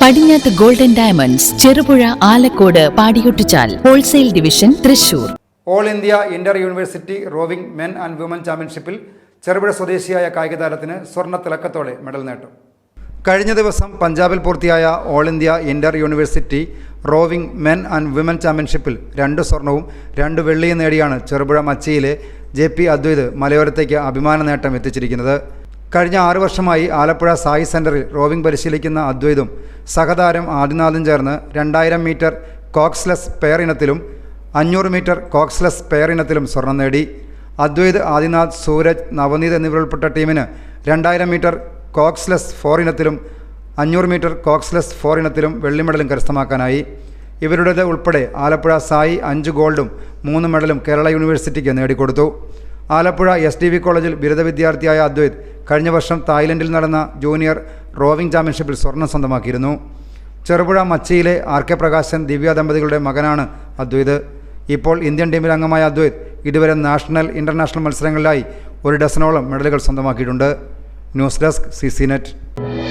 Padinjath golden diamonds Cherupuzha Alakode Padiyottuchal wholesale division Thrissur. All India inter university rowing men and woman ചാമ്പ്യൻഷിപ്പിൽ ചെറുപുഴ സ്വദേശിയായ കായിക താരത്തിന് സ്വർണ തിളക്കത്തോടെ medal നേട്ടം. കഴിഞ്ഞ ദിവസം പഞ്ചാബിൽ പൂർത്തിയായ all India inter university rowing men and women ചാമ്പ്യൻഷിപ്പിൽ രണ്ട് സ്വർണവും രണ്ട് വെള്ളിയും നേടിയാണ് ചെറുപുഴ മച്ചിയിലെ ജെ പി അദ്വൈത് മലയോരത്തേക്ക് അഭിമാന നേട്ടം എത്തിച്ചിരിക്കുന്നത്. കഴിഞ്ഞ ആറ് വർഷമായി ആലപ്പുഴ സായി സെന്ററിൽ റോവിംഗ് പരിശീലിക്കുന്ന അദ്വൈതും സഹതാരം ആദിനാഥും ചേർന്ന് രണ്ടായിരം മീറ്റർ കോക്സ്ലെസ് പെയർ ഇനത്തിലും അഞ്ഞൂറ് മീറ്റർ കോക്സ്ലെസ് പെയർ ഇനത്തിലും സ്വർണം നേടി. അദ്വൈത് ആദിനാഥ് സൂരജ് നവനീത് എന്നിവരുൾപ്പെട്ട ടീമിന് രണ്ടായിരം മീറ്റർ കോക്സ്ലെസ് ഫോർ ഇനത്തിലും അഞ്ഞൂറ് മീറ്റർ കോക്സ്ലെസ് ഫോർ ഇനത്തിലും വെള്ളി മെഡലും കരസ്ഥമാക്കാനായി. ഇവരുടേത് ഉൾപ്പെടെ ആലപ്പുഴ സായി അഞ്ച് ഗോൾഡും മൂന്ന് മെഡലും കേരള യൂണിവേഴ്സിറ്റിക്ക് നേടിക്കൊടുത്തു. ആലപ്പുഴ എസ് ഡി വി കോളേജിൽ ബിരുദ വിദ്യാർത്ഥിയായ അദ്വൈത് കഴിഞ്ഞ വർഷം തായ്ലൻഡിൽ നടന്ന ജൂനിയർ റോവിംഗ് ചാമ്പ്യൻഷിപ്പിൽ സ്വർണം സ്വന്തമാക്കിയിരുന്നു. ചെറുപുഴ മച്ചിയിലെ ആർ കെ പ്രകാശൻ ദിവ്യ ദമ്പതികളുടെ മകനാണ് അദ്വൈത്. ഇപ്പോൾ ഇന്ത്യൻ ടീമിൽ അംഗമായ അദ്വൈത് ഇതുവരെ നാഷണൽ ഇന്റർനാഷണൽ മത്സരങ്ങളിലായി ഒരു ഡസനോളം മെഡലുകൾ സ്വന്തമാക്കിയിട്ടുണ്ട്. News desk C C net.